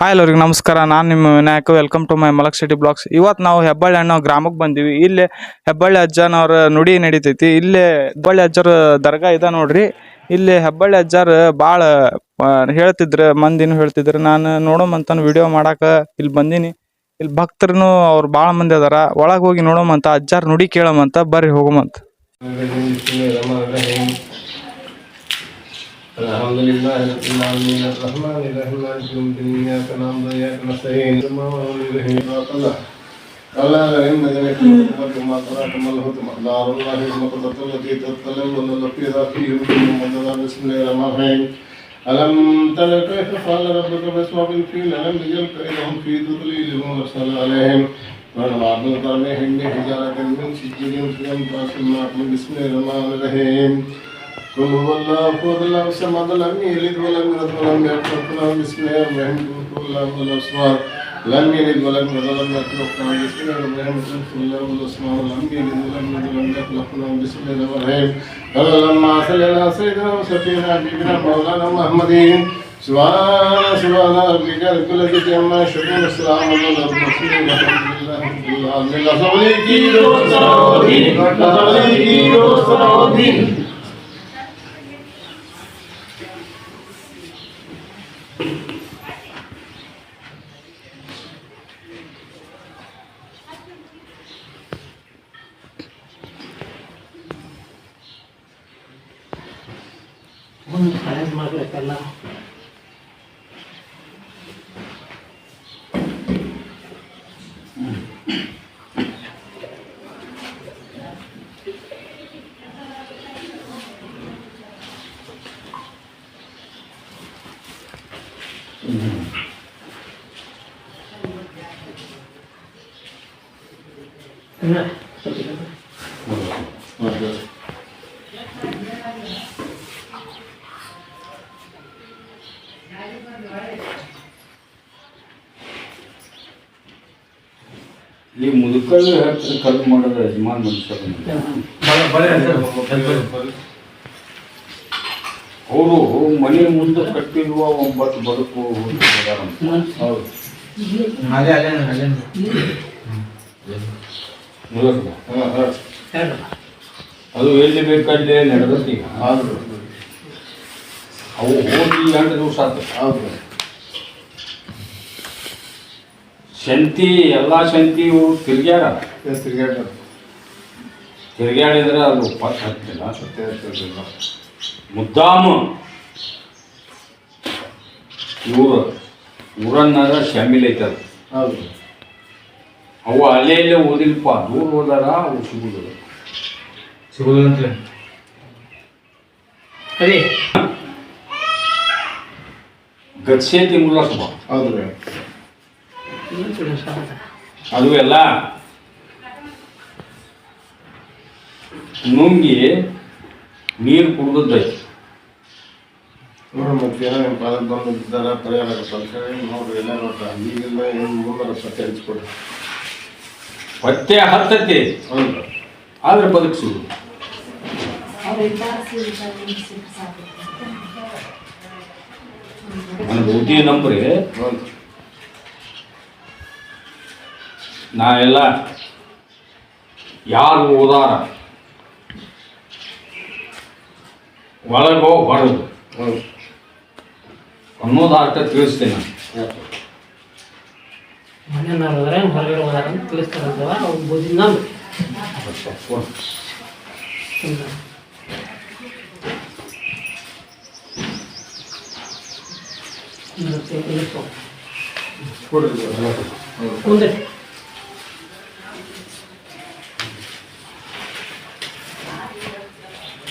Hi ಎಲ್ಲರಿಗೆ ನಮಸ್ಕಾರ. ನಾನು ನಿಮ್ಮ Vinayak. Welcome to my Malak city blogs ಇವತ್ತು ನಾವು ಹೆಬ್ಬಳ್ಳಿ ಅಣ್ಣ ಗ್ರಾಮಕ್ಕೆ ಬಂದೀವಿ. ಇಲ್ಲಿ ಹೆಬ್ಬಳ್ಳಿ ಅಜ್ಜನವರ ನುಡಿ ನಡೀತೈತಿ. ಇಲ್ಲೇ ಹೆಬ್ಬಳ್ಳಿ ಅಜ್ಜರ ದರ್ಗಾ ಇದೆ ನೋಡ್ರಿ. ಇಲ್ಲಿ ಹೆಬ್ಬಳ್ಳಿ ಅಜ್ಜಾರು ಭಾಳ ಹೇಳ್ತಿದ್ರು, ಮಂದಿನೂ ಹೇಳ್ತಿದ್ರು. ನಾನು ನೋಡೋಮಂತ ವಿಡಿಯೋ ಮಾಡಕ್ಕೆ ಇಲ್ಲಿ ಬಂದೀನಿ. ಇಲ್ಲಿ ಭಕ್ತರು ಅವ್ರು ಭಾಳ ಮಂದಿ ಅದಾರ. ಒಳಗೆ ಹೋಗಿ ನೋಡೋಮಂತ ಅಜ್ಜಾರ ನುಡಿ ಕೇಳೋಮಂತ ಬರ್ರಿ ಹೋಗೋಮಂತ الحمد لله رب العالمين الرحمن الرحيم مالك يوم الدين اياك نعبد واياك نستعين الرحمن الرحيم صراط الله ولا عليهم مدينة وما صراط ما له مقدار الله المقدرة التي تتكلم ولا في ذاته ومن بسم الله الرحمن الرحيم ألم تر كيف فعل ربك بأصحاب الفيل ألم يجعل كيدهم في تضليل وأرسل عليهم ونبعث قرنهم بحجارة من سجيل في أنفاس بسم الله الرحمن الرحيم قل هو الله احد الله الصمد لم يلد ولم يولد ولم يكن له بسم الله الرحمن الرحيم قل هو الله الاسماء لم يلد ولم يولد ولم يكن له بسم الله الرحمن الرحيم قل الله الاسماء لم يلد ولم يولد ولم يكن له بسم الله الرحمن الرحيم قال لما صلى سيدنا وسفينا حبيبنا مولانا محمد سبحان سبحان ربك لكل ذي عما يشركون السلام على المرسلين والحمد لله رب العالمين لا صلي كي لا صلي كي ಒಂದು ಇನ್ನ ಸ್ವಲ್ಪ ಇದೆ. ಈ ಮುದುಕಲ್ಲಿ ಹೇಳ್ತಾರೆ ಕಲ್ಲು ಮಾಡೋದು ಯಜಮಾನ್ ಮನುಷ್ಯರು ಅವರು ಮನೆ ಮುಂದೆ ಕಟ್ಟಿರುವ ಒಂಬತ್ತು ಬದುಕು ಅದಾರಂತೆ. ಹೌದು ಮುದುಕ. ಹಾ, ಹಾ. ಹೇಳು. ಅದು ಎಲ್ಲಿ ಬೇಕಲ್ಲಿ ನಡೆದೈತಿ ಈಗ ಹೌದು. ಅವು ಹೋಗಿ ಎರಡು ದಿವಸ ಆತು. ಹೌದು. ಶಂತಿ ಎಲ್ಲ ಶಂತಿ ಇವು ತಿರ್ಗ್ಯಾರ ಎಷ್ಟು ತಿರ್ಗ್ಯಾಡಿದ್ರೆ ಅದು ಪತ್ ಹತ್ತಿಲ್ಲ. ಮುದ್ದಾಮು. ಇವರು ಊರನ್ನಾದ್ರೆ ಶಾಮಿಲ್ ಅದು. ಹೌದು. ಅವು ಅಲ್ಲೇ ಇಲ್ಲೇ ಓದಿಲ್ಪ. ದೂರ ಹೋದಾರ ಅವು ಸಿಗುದಿಲ್ಲ. ಅದೇ. ಗಚ್ಚೇತಿ ಮುಲ್ಲ ಸುಬ ಹೌದು ಅದು ಎಲ್ಲ ನುಂಗಿ ನೀರು ಕುಡಿದೈತಿ ನೋಡ್ರಿ ಮತ್ತೆ ಏನೋ ನಿಮ್ಮ ಪಾದಕ್ಕೆ ಬಂದು ಬಿದ್ದಾರ ಪರಿಹಾರ ಅಂತ ನೋಡ್ರಿ ಎಲ್ಲ ನೋಡ್ರಿ. ಈಗಿಲ್ಲ ಏನು ಮುಂದೆ ಸತ್ಯ ಹಚ್ಕೊಡ್ರಿ ಪತ್ತೆ ಹತ್ತತಿ ಹೌದು. ಆದ್ರೆ ಬದುಕಿಸುವುದು ನನ್ನ ಬುದ್ಧಿ ನಂಬ್ರಿ. ನಾವೆಲ್ಲ ನಾ ಎಲ್ಲ ಯಾರು ಓದಾರ ಒಳಗೋ ಹೊರದು ಹೌದು. ಅನ್ನೋದು ಅರ್ಥ ತಿಳಿಸ್ತೇನೆ ನಾನು. ಮನೆ ನಾವು ಹೋದ್ರೆ ಹೊರಗಡೆ ಹೋದಾರ ಅಂತ ತಿಳಿಸ್ತಾರಂತವ ಅವ್ರು ಬುದ್ಧಿ ಮುಂದೆ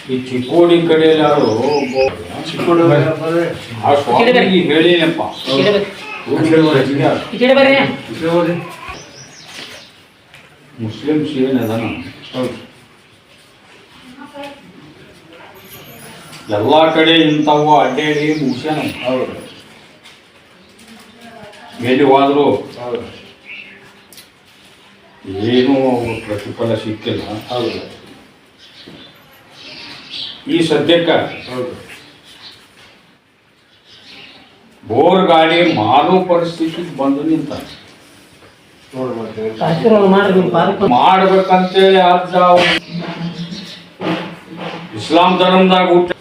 ಈ ಚಿಕ್ಕೋಡಿ ಕಡೆಯಲ್ಲಿ ಯಾರು ಚಿಕ್ಕೋಡಿ ಹೇಳಿ ಆ ಹೇಳಿನಪ್ಪ ಮುಸ್ಲಿಮ್ಸ್ ಏನದ ಹೌದು. ಎಲ್ಲ ಕಡೆ ಇಂಥವು ಅಡ್ಡಾಡಿ ಮುಗಿಸ್ಯಾನ ಹೌದು. ಎಲ್ಲಿ ಹೋದ್ರು. ಹೌದು. ಏನೂ ಅವ್ರ ಪ್ರತಿಫಲ ಸಿಕ್ಕಿಲ್ಲ. ಹೌದು. ಈ ಸದ್ಯಕ್ಕೆ ಹೌದು. ಬೋರ್ ಗಾಡಿ ಮಾರೋ ಪರಿಸ್ಥಿತಿ ಬಂದು ನಿಂತ ಮಾಡ್ಬೇಕಂತೇಳಿ ಅಜ್ಜ ಅವ್ರು. ಇಸ್ಲಾಂ ಧರ್ಮದಾಗ ಹುಟ್ಟ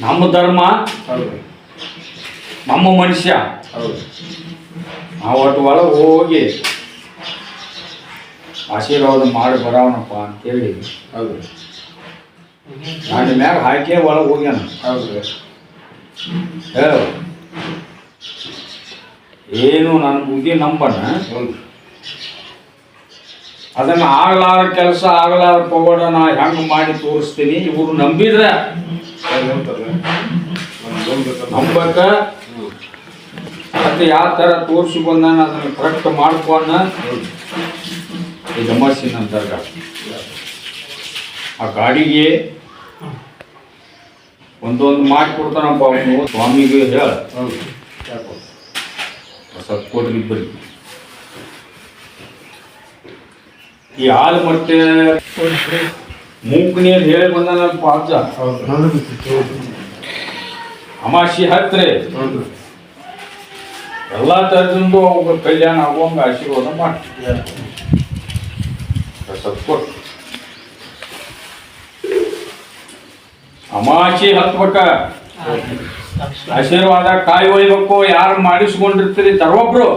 ನಮ್ಮ ಧರ್ಮ ಹೌದು. ನಮ್ಮ ಮನುಷ್ಯ. ಹೌದು. ನಾವು ಒಟ್ಟು ಒಳಗೆ ಹೋಗಿ ಆಶೀರ್ವಾದ ಮಾಡಿ ಬರೋಣಪ್ಪ ಅಂತೇಳಿ. ಹೌದು. ನಾನು ಮ್ಯಾಗ ಹಾಕಿ ಒಳಗೆ ಹೋಗ್ಯಾನ. ಹೌದು. ಹೇಳು. ಏನು ನನ್ನ ಬುದ್ಧಿ ನಂಬಣ ಅದನ್ನ ಆಗ್ಲಾರ ಕೆಲಸ, ಆಗ್ಲಾರ ಪವಾಡ ನಾ ಹೆಂಗ್ ಮಾಡಿ ತೋರಿಸ್ತೀನಿ, ಇವ್ರು ನಂಬಿದ್ರ. ನಂಬಕ. ಮತ್ತೆ ಯಾವ ತರ ತೋರಿಸಿ ಬಂದಾನ, ಅದನ್ನ ಕರೆಕ್ಟ್ ಮಾಡ್ಕೊಂಡ ಜಮಾಸಿನ ದರ್ಗಾ ಆ ಗಾಡಿಗೆ ಒಂದೊಂದು ಮಾಡಿ ಕೊಡ್ತಾನಪ್ಪ ಅವನು. ಸ್ವಾಮಿಗೆ ಹೇಳ. ಸ್ವಲ್ಪ ಕೊಡ್ರಿ ಇಬ್ಬರಿ ಈ ಹಾಲು ಮೊಟ್ಟೆ ಮೂಕ್ ನೀರು ಹೇಳಿ ಬಂದ ಪಾಜ ಅಮಾಶಿ ಹತ್ರ. ಎಲ್ಲ ಥರದಿಂದ ಅವ್ರ ಕಲ್ಯಾಣ ಆಗುವಂಗ ಆಶೀರ್ವಾದ ಮಾಡಿ. ಯಾಕೋ ಅಮಾಶಿ ಹತ್ಬೇಕ. ಆಶೀರ್ವಾದ ಕಾಯಿ ಒಯ್ಬೇಕು ಯಾರು ಮಾಡಿಸ್ಕೊಂಡಿರ್ತೀರಿ ತರೊಬ್ರು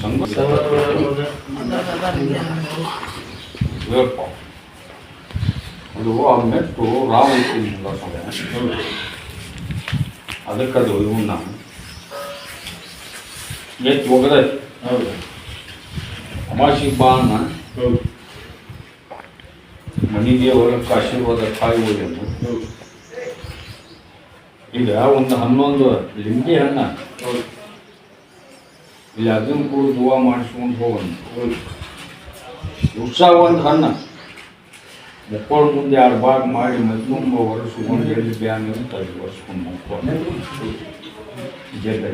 ಸಂಘ ಯಪ್ಪ. ಅದು ಆ ಮೆತ್ತು ರಾವ್ ನಿಮ್ಗೆ ಹೌದು ಅದಕ್ಕದು ಇವನ್ನ ಎತ್ತಿ ಹೋಗದ ಹೌದು. ಅಮಾಶಿ ಬಾಣ. ಮನೆಗೆ ಹೊಲಕ್ಕೆ ಆಶೀರ್ವಾದ ಕಾಯಿ ಹೋಗಿ ಹೌದು. ಈಗ ಒಂದು ಹನ್ನೊಂದು ಲಿಂಬೆ ಹಣ್ಣ. ಇಲ್ಲಿ ಅದನ್ನು ಕೂಡ ದುವಾ ಮಾಡಿಸ್ಕೊಂಡು ಹೋಗೋಣ. ಉತ್ಸಾಹ ಒಂದು ಹಣ್ಣ. ಮಕ್ಕಳ ಮುಂದೆ ಎರಡು ಭಾಗ ಮಾಡಿ ಮತ್ತೊಂಬ ಒರೆಸ್ಕೊಂಡು ಎಲ್ಲಿ ಬ್ಯಾನ್ ಅಂತ ಅಲ್ಲಿ ಒರೆಸ್ಕೊಂಡು ಮಕ್ಕಳು ಜೇಲ್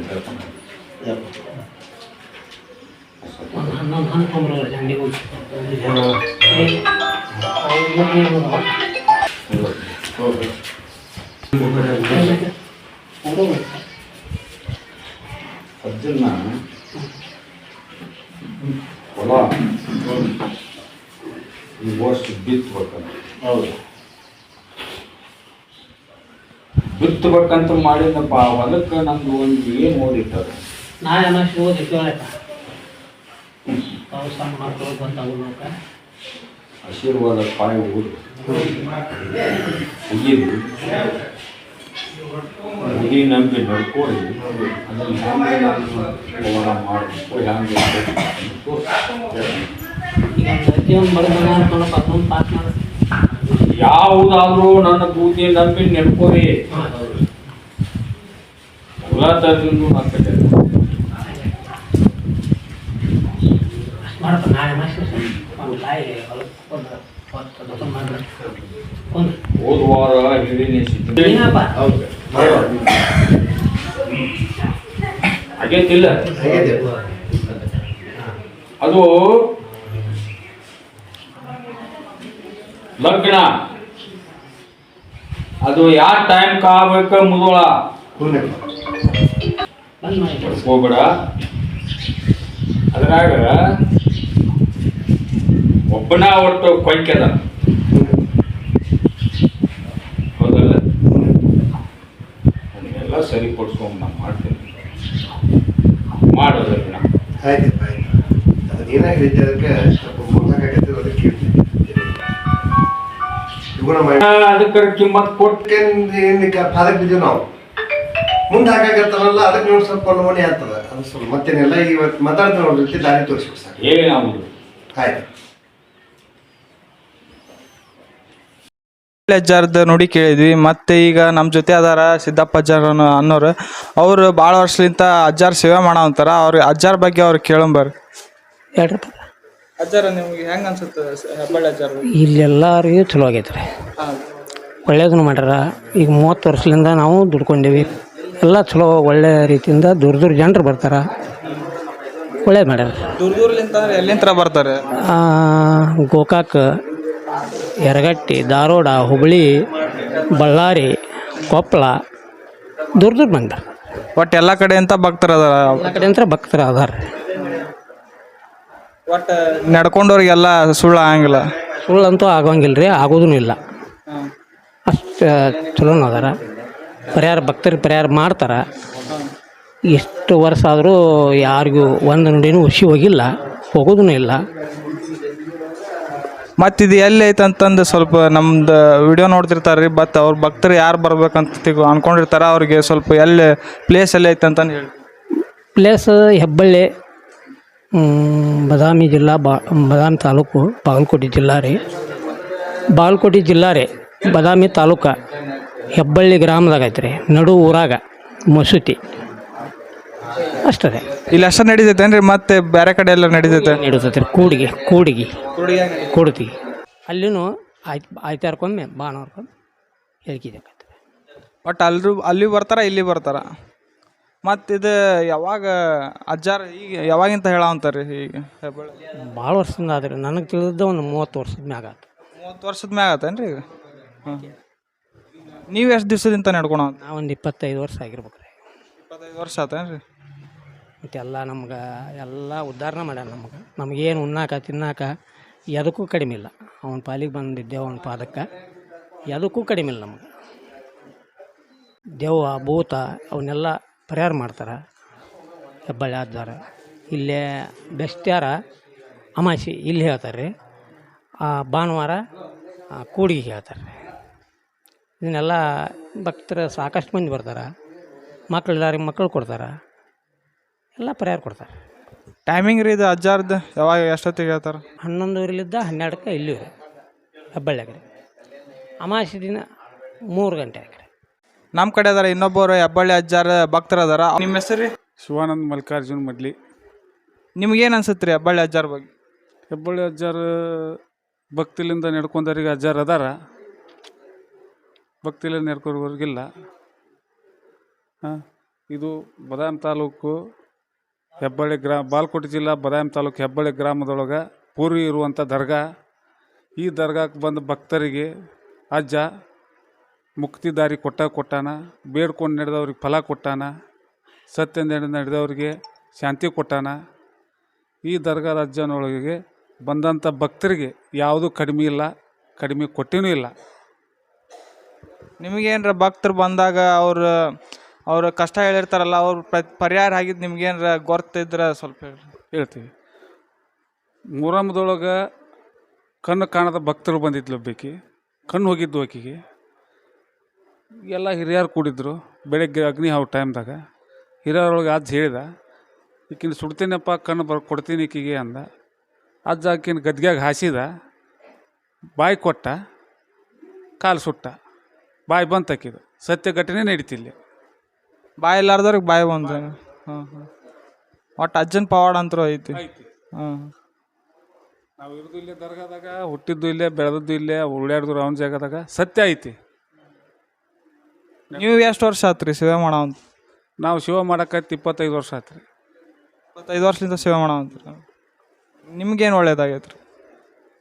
ಯಾಕೋ ಒಂದು ಹನ್ನೊಂದು ಹಣ್ಣು ತೊಗೊಂಬರೋರು ಜಂಡಿಗೆ ಹೋಗಿ ಏ, ಅವ್ರು ಏನ್ ಮಾಡೋದು? ಹೌದು ಹೌದು. ಅದನ್ನ ಹೊಲ ಹೌದು ಈ ವರ್ಷ ಬಿತ್ತಬೇಕಂತ ಹೌದು ಬಿತ್ತಬೇಕಂತ ಮಾಡಿದಪ್ಪ ಆ ಹೊಲಕ್ಕೆ ನಮ್ದು ಒಂದು ಏನು ಓದಿಟ್ಟಾರೆ? ನಾಳೆ ಅಮಾಸಿ ಓದಿ ಕೇಳಕ್ಕ ಪಾವಸ ಮಕ್ಕಳು ಗೊತ್ತಾಗೋಕ ಆಶೀರ್ವಾದ ಕಾಯಿ ಓದಿ ಮುಗಿದು ಮುಗಿ ನಂಬಿ ನಡ್ಕೊಳ್ಳಿ ಅದನ್ನು ಹೆಂಗೆ ನಾನು ಹೋರಾಟ ಮಾಡಬೇಕು ಹೆಂಗೆ ಈಗ ಪ್ರತಿಯೊಂದು ಬಡದನ ಅನ್ಕೊಂಡು ಅದೊಂದು ಪಾಸ್ ಮಾಡಿ ಯಾವುದಾದ್ರೂ ನನ್ನ ಬೂದಿ ನಂಬಿ ನೆಡ್ಕೋರಿ ಎಲ್ಲ ನಾಳೆ ಹೋದ ವಾರ ಹೇಳಿನಿ ಆಗೈತಿಲ್ಲ ಅದು ಲಗ್ನ ಅದು ಯಾವ ಟೈಮ್ ಕಾಬೇಕು ಮುದೋಳ. ಹೋಗ್ಬೇಡ. ಅದ್ರಾಗ ಒಬ್ಬನ ಒಟ್ಟು ಕೊಂಕೆದ ಹೌದಲ್ಲ? ಅದನ್ನೆಲ್ಲ ಸರಿಪಡಿಸ್ಕೊಂಡು ನಾನು ಮಾಡ್ತೀನಿ. ಮಾಡೋದಲ್ಲ ಅದಕ್ಕೆ ಅದಕ್ಕೆ ಇವುಗಳ ಅದಕ್ಕೆ ಕಿಮ್ಮತ್ ಕೊಟ್ಟು ಏನು ಪಾದಕ್ಕೆ ಬಿದ್ದೀವಿ ನಾವು. ಮುಂದೆ ಹಾಕಾಕತ್ತಾರಲ್ಲ ಅದಕ್ಕೆ ನೋಡಿ ಸ್ವಲ್ಪ ನೋಣಿ ಆಗ್ತದ. ಅದು ಸ್ವಲ್ಪ ಮತ್ತೇನೆಲ್ಲ ಇವತ್ತು ಮಾತಾಡ್ತಾ ಅವ್ರ ದಾರಿ ತೋರಿಸ್ಬೇಕು ಸರ್. ಏನಾಗುದು ಆಯ್ತು. ಅಜ್ಜಾರ್ದ ನೋಡಿ ಕೇಳಿದ್ವಿ ಮತ್ತೆ ಈಗ ನಮ್ಮ ಜೊತೆ ಅದಾರ ಸಿದ್ದಪ್ಪ ಅಜ್ಜಾರ್ ಅನ್ನೋ- ಅನ್ನೋರು. ಅವರು ಭಾಳ ವರ್ಷಲಿಂತ ಅಜ್ಜಾರ್ ಸೇವೆ ಮಾಡವಂತಾರ ಅವ್ರ ಅಜ್ಜಾರ್ ಬಗ್ಗೆ ಅವ್ರು ಕೇಳಂಬರ್ ಹೇಳ್ರಿ ಅಜ್ಜಾರ ನಿಮ್ಗೆ ಹೆಂಗೆ ಅನ್ಸುತ್ತೆ ಹೆಬ್ಬಳ್ಳಿ ಅಜ್ಜಾರ್? ಇಲ್ಲೆಲ್ಲರಿಗೂ ಚಲೋ ಆಗೈತೆ ರೀ ಒಳ್ಳೇದನ್ನು ಮಾಡ್ಯಾರ. ಈಗ ಮೂವತ್ತು ವರ್ಷದಿಂದ ನಾವು ದುಡ್ಕೊಂಡೇವಿ. ಎಲ್ಲ ಚಲೋ ಒಳ್ಳೆ ರೀತಿಯಿಂದ ದೂರ ದೂರ ಜನರು ಬರ್ತಾರೆ. ಒಳ್ಳೇದು ಮಾಡ್ಯಾರ. ದೂರ ದೂರಲಿಂದ ಎಲ್ಲಿಂದ ಬರ್ತಾರೆ? ಗೋಕಾಕ್ ಯರಗಟ್ಟಿ ಧಾರವಾಡ ಹುಬ್ಬಳ್ಳಿ ಬಳ್ಳಾರಿ ಕೊಪ್ಪಳ ದೂರ ದೂರ ಬಂದಾರ. ಒಟ್ಟು ಎಲ್ಲ ಕಡೆಯಿಂದ ಭಕ್ತರು ಅದಾರ? ಎಲ್ಲ ಕಡೆ ಅಂತ ಭಕ್ತರು ಅದಾರ ಒಟ್ಟು ನಡ್ಕೊಂಡವ್ರಿಗೆಲ್ಲ ಸುಳ್ಳು ಆಗಂಗಿಲ್ಲ. ಸುಳ್ಳಂತೂ ಆಗೋಂಗಿಲ್ಲ ರೀ ಆಗೋದೂ ಇಲ್ಲ. ಅಷ್ಟು ಚಲೋ ಅದಾರ. ಪರಿಹಾರ ಭಕ್ತರಿಗೆ ಪರಿಹಾರ ಮಾಡ್ತಾರೆ. ಎಷ್ಟು ವರ್ಷ ಆದರೂ ಯಾರಿಗೂ ಒಂದು ನುಡಿನೂ ಹುಸಿ ಹೋಗಿಲ್ಲ ಹೋಗೋದೂ ಇಲ್ಲ. ಮತ್ತು ಇದು ಎಲ್ಲಿ ಐತೆ ಅಂತಂದು ಸ್ವಲ್ಪ ನಮ್ದು ವಿಡಿಯೋ ನೋಡ್ತಿರ್ತಾರೆ ರೀ ಬಟ್ ಅವ್ರ ಭಕ್ತರು ಯಾರು ಬರ್ಬೇಕಂತ ತಿಳ್ಕೊ- ಅನ್ಕೊಂಡಿರ್ತಾರೆ ಅವ್ರಿಗೆ ಸ್ವಲ್ಪ ಎಲ್ಲಿ ಪ್ಲೇಸ್ ಎಲ್ಲಿ ಐತೆ ಅಂತ ಹೇಳಿ. ಪ್ಲೇಸ್ ಹೆಬ್ಬಳ್ಳಿ ಬದಾಮಿ ಜಿಲ್ಲಾ ಬಾ ಬದಾಮಿ ತಾಲೂಕು ಬಾಗಲಕೋಟೆ ಜಿಲ್ಲಾ ರೀ. ಬಾಗಲಕೋಟೆ ಜಿಲ್ಲಾ ರೀ ಬದಾಮಿ ತಾಲೂಕು ಹೆಬ್ಬಳ್ಳಿ ಗ್ರಾಮದಾಗ ಐತೆ ರೀ ನಡು ಊರಾಗ ಮಸೂತಿ. ಅಷ್ಟೇ ರೀ. ಇಲ್ಲಿ ಅಷ್ಟ ನಡೀತೈತೇನ್ರಿ ಮತ್ತೆ ಬೇರೆ ಕಡೆ ಎಲ್ಲ ನಡೀತೈತೆ? ನಡೀತೈತೆ ರೀ ಕೂಡಿಗೆ ಕೂಡಿಗೆ. ಕೂಡ್ತಿಗೆ ಅಲ್ಲಿನೂ ಆಯ್ತು ಆಯ್ತಾರ್ಕೊಮ್ಮೆ ಭಾನುವಾರಕ್ಕೊಮ್ಮೆ ಹೇಳ್ಕಿದೆ ಬಟ್ ಅಲ್ಲರೂ ಅಲ್ಲಿ ಬರ್ತಾರ ಇಲ್ಲಿ ಬರ್ತಾರ? ಮತ್ತು ಇದು ಯಾವಾಗ ಅಜ್ಜಾರ ಈಗ ಯಾವಾಗಿಂತ ಹೇಳಂತಾರೆ ರೀ ಈಗ ಹೆಬ್ಬಳ್ಳಿ ಭಾಳ ವರ್ಷದಿಂದ ಆದ್ರೆ ನನಗೆ ತಿಳಿದ ಒಂದು ಮೂವತ್ತು ವರ್ಷದ ಮ್ಯಾಗ ಆತು. ಮೂವತ್ತು ವರ್ಷದ ಮ್ಯಾಗ ಆತೇನ್ರಿ ಈಗ? ಹಾಂ. ನೀವು ಎಷ್ಟು ದಿವಸದಿಂದ ನಡ್ಕೊಳ ಒಂದು ಇಪ್ಪತ್ತೈದು ವರ್ಷ ಆಗಿರ್ಬೇಕು ರೀ ಇಪ್ಪತ್ತೈದು ವರ್ಷ ಆತೇನ್ರಿ? ಮತ್ತು ಎಲ್ಲ ನಮ್ಗೆ ಎಲ್ಲ ಉದ್ಧಾರನ ಮಾಡ್ಯಾನ ನಮಗೆ. ನಮಗೇನು ಉಣ್ಣಾಕ ತಿನ್ನಾಕ ಎದಕ್ಕೂ ಕಡಿಮೆ ಇಲ್ಲ. ಅವನ ಪಾಲಿಗೆ ಬಂದಿದ್ದೇವೆ ಅವನ ಪಾದಕ್ಕೆ. ಎದಕ್ಕೂ ಕಡಿಮೆ ಇಲ್ಲ ನಮ್ಗೆ. ದೆವ್ವ ಭೂತ ಅವನ್ನೆಲ್ಲ ಪರಿಹಾರ ಮಾಡ್ತಾರೆ. ಹೆಬ್ಬಳ್ಳಿ ಆದ್ವಾರ. ಇಲ್ಲೇ ಬೆಸ್ಟ್ಯಾರ ಅಮಾಸಿ ಇಲ್ಲಿ ಹೇಳ್ತಾರೆ ರೀ ಭಾನುವಾರ ಕೂಡಿಗೆ ಹೇಳ್ತಾರೆ ರೀ ಇದನ್ನೆಲ್ಲ ಭಕ್ತರು ಸಾಕಷ್ಟು ಮಂದಿ ಬರ್ತಾರೆ. ಮಕ್ಳಿದಾರಿಗೆ ಮಕ್ಕಳು ಕೊಡ್ತಾರೆ. ಎಲ್ಲ ಪರಿಹಾರ ಕೊಡ್ತಾರೆ. ಟೈಮಿಂಗ್ ರೀ ಇದು ಅಜ್ಜಾರ್ದು. ಯಾವಾಗ ಎಷ್ಟೊತ್ತಿಗೆ ಹೇಳ್ತಾರೆ? ಹನ್ನೊಂದುವರೆಲಿದ್ದ ಹನ್ನೆರಡಕ್ಕೆ ಇಲ್ಲಿ ರೀ ಹೆಬ್ಬಳ್ಳಿಯಾಗ ರೀ ಅಮಾಸಿ ದಿನ ಮೂರು ಗಂಟೆ ನಮ್ಮ ಕಡೆ ಅದಾರ ಇನ್ನೊಬ್ಬರು ಹೆಬ್ಬಳ್ಳಿ ಅಜ್ಜಾರ ಭಕ್ತರು ಅದಾರ. ನಿಮ್ಮ ಹೆಸರು ರೀ? ಶಿವಾನಂದ ಮಲ್ಲಿಕಾರ್ಜುನ್ ಮಡ್ಲಿ. ನಿಮ್ಗೇನು ಅನ್ಸುತ್ತೆ ರೀ ಹೆಬ್ಬಳ್ಳಿ ಅಜ್ಜಾರ ಬಗ್ಗೆ? ಹೆಬ್ಬಳ್ಳಿ ಅಜ್ಜಾರ ಭಕ್ತಿಲಿಂದ ನಡ್ಕೊಂಡವ್ರಿಗೆ ಅಜ್ಜಾರ ಅದಾರ. ಭಕ್ತಿಲಿಂದ ನಡ್ಕೊಂಡವ್ರಿಗಿಲ್ಲ. ಹಾಂ ಇದು ಬದಾಮ್ ತಾಲೂಕು ಹೆಬ್ಬಳ್ಳಿ ಗ್ರಾಮ ಬಾಲ್ಕೋಟೆ ಜಿಲ್ಲಾ ಬದಾಮ್ ತಾಲೂಕು ಹೆಬ್ಬಳ್ಳಿ ಗ್ರಾಮದೊಳಗೆ ಪೂರ್ವಿ ಇರುವಂಥ ದರ್ಗಾ. ಈ ದರ್ಗಾಕ್ಕೆ ಬಂದ ಭಕ್ತರಿಗೆ ಅಜ್ಜ ಮುಕ್ತಿ ದಾರಿ ಕೊಟ್ಟ ಕೊಟ್ಟಾನ ಬೇಡ್ಕೊಂಡು ನಡೆದವ್ರಿಗೆ ಫಲ ಕೊಟ್ಟಾನ ಸತ್ಯದಿಂದ ನಡೆದವ್ರಿಗೆ ಶಾಂತಿ ಕೊಟ್ಟಾನ. ಈ ದರ್ಗಾ ರಾಜ್ಯನೊಳಗೆ ಬಂದಂಥ ಭಕ್ತರಿಗೆ ಯಾವುದೂ ಕಡಿಮೆ ಇಲ್ಲ ಕಡಿಮೆ ಕೊಟ್ಟಿನೂ ಇಲ್ಲ. ನಿಮಗೇನ್ರ ಭಕ್ತರು ಬಂದಾಗ ಅವ್ರು ಅವ್ರ ಕಷ್ಟ ಹೇಳಿರ್ತಾರಲ್ಲ ಅವ್ರ ಪ್ರ- ಪರಿಹಾರ ಆಗಿದ್ದು ನಿಮ್ಗೇನ್ರ ಗೊತ್ತಿದ್ರೆ ಸ್ವಲ್ಪ ಹೇಳ್ರಿ. ಹೇಳ್ತೀವಿ. ಮುರಮ್ದೊಳಗೆ ಕಣ್ಣು ಕಾಣದ ಭಕ್ತರು ಬಂದಿದ್ಲು ಒಬ್ಬಾಕಿ ಕಣ್ಣು ಹೋಗಿದ್ದು ಆಕಿಗೆ. ಎಲ್ಲ ಹಿರಿಯರು ಕೂಡಿದ್ರು. ಬೆಳಗ್ಗೆ ಅಗ್ನಿ ಹಾವು ಟೈಮ್ದಾಗ ಹಿರಿಯರೊಳಗೆ ಅಜ್ಜ ಹೇಳಿದ ಈಕಿನ ಸುಡ್ತೀನಪ್ಪ ಕಣ್ಣು ಬರ್ ಕೊಡ್ತೀನಿ ಈಕಿಗೆ ಅಂದ. ಅಜ್ಜ ಆಕಿನ ಗದ್ಗ್ಯಾಗ ಹಾಸಿದ ಬಾಯಿ ಕೊಟ್ಟ ಕಾಲು ಸುಟ್ಟ. ಬಾಯಿ ಬಂದು ಆಕಿದು ಸತ್ಯ ಘಟನೆ ನಡೀತಿಲ್ಲ ಬಾಯಿ ಇಲ್ಲಾರ್ದವ್ರಿಗೆ ಬಾಯಿ ಬಂದ ಹಾಂ ಹಾಂ ಒಟ್ಟು ಅಜ್ಜನ ಪವಾಡ ಅಂತರೂ ಐತಿ. ಹಾಂ ನಾವು ಇರೋದು ಇಲ್ಲೇ ದರ್ಗಾದಾಗ ಹುಟ್ಟಿದ್ದು ಇಲ್ಲೇ ಬೆಳೆದದ್ದು ಇಲ್ಲೇ ಓಡಾಡಿದ್ರು ಅವನ ಜಾಗದಾಗ. ಸತ್ಯ ಐತಿ. ನೀವು ಎಷ್ಟು ವರ್ಷ ಆತ್ರಿ ಸೇವೆ ಮಾಡೋ ಅಂತ? ನಾವು ಶಿವ ಮಾಡಕತ್ತಿ ಇಪ್ಪತ್ತೈದು ವರ್ಷ ಆಯ್ತು ರೀ ಇಪ್ಪತ್ತೈದು ವರ್ಷದಿಂದ ಸೇವೆ ಮಾಡೋ ಅಂತ. ನಿಮ್ಗೇನು ಒಳ್ಳೇದಾಗೈತೆ ರೀ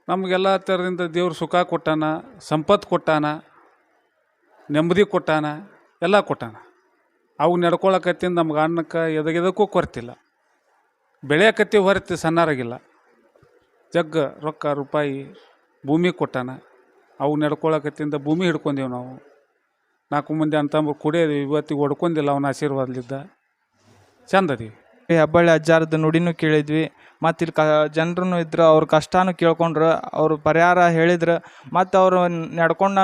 ನಮಗೆಲ್ಲ ಥರದಿಂದ ದೇವ್ರು ಸುಖ ಕೊಟ್ಟಾನ ಸಂಪತ್ತು ಕೊಟ್ಟಾನ ನೆಮ್ಮದಿ ಕೊಟ್ಟಾನ ಎಲ್ಲ ಕೊಟ್ಟಾನ. ಅವು ನಡ್ಕೊಳಕತ್ತಿಂದ ನಮ್ಗೆ ಅನ್ನಕ್ಕೆ ಎದಗೆದಕ್ಕೂ ಕೊರತಿಲ್ಲ. ಬೆಳೆಯಕತ್ತಿ ಹೊರತಿ ಸಣ್ಣಾರಾಗಿಲ್ಲ. ಜಗ್ಗ ರೊಕ್ಕ ರೂಪಾಯಿ ಭೂಮಿ ಕೊಟ್ಟಾನ. ಅವು ನಡ್ಕೊಳಕತ್ತಿಂದ ಭೂಮಿ ಹಿಡ್ಕೊಂಡೇವು ನಾವು. ನಾಲ್ಕು ಮಂದಿ ಅಂತ ಕುಡಿಯೋದು ಇವತ್ತಿಗೆ ಹೊಡ್ಕೊಂಡಿಲ್ಲ ಅವನ ಆಶೀರ್ವಾದಲಿದ್ದ ಚಂದ ಅದೀವಿ ಈ ಹೆಬ್ಬಳ್ಳಿ ಅಜ್ಜಾರದ ನುಡಿನೂ ಕೇಳಿದ್ವಿ. ಮತ್ತು ಇಲ್ಲಿ ಕ ಜನರೂ ಇದ್ರು, ಅವ್ರ ಕಷ್ಟನೂ ಕೇಳ್ಕೊಂಡ್ರು. ಅವ್ರ ಪರಿಹಾರ ಹೇಳಿದ್ರು. ಮತ್ತು ಅವರು ನಡ್ಕೊಂಡ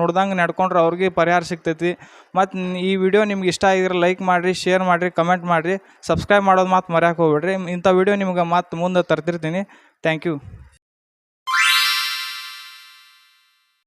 ನೋಡ್ದಂಗೆ ನಡ್ಕೊಂಡ್ರೆ, ಅವ್ರಿಗೆ ಪರಿಹಾರ ಸಿಗ್ತೈತಿ. ಮತ್ತು ಈ ವಿಡಿಯೋ ನಿಮ್ಗೆ ಇಷ್ಟ ಆಗಿದ್ರೆ ಲೈಕ್ ಮಾಡಿರಿ, ಶೇರ್ ಮಾಡಿರಿ, ಕಮೆಂಟ್ ಮಾಡಿರಿ. ಸಬ್ಸ್ಕ್ರೈಬ್ ಮಾಡೋದು ಮಾತು ಮರ್ಯಾಕೆ ಹೋಗ್ಬೇಡ್ರಿ. ಇಂಥ ವಿಡಿಯೋ ನಿಮ್ಗೆ ಮತ್ತು ಮುಂದೆ ತರ್ತಿರ್ತೀನಿ ಥ್ಯಾಂಕ್ ಯು.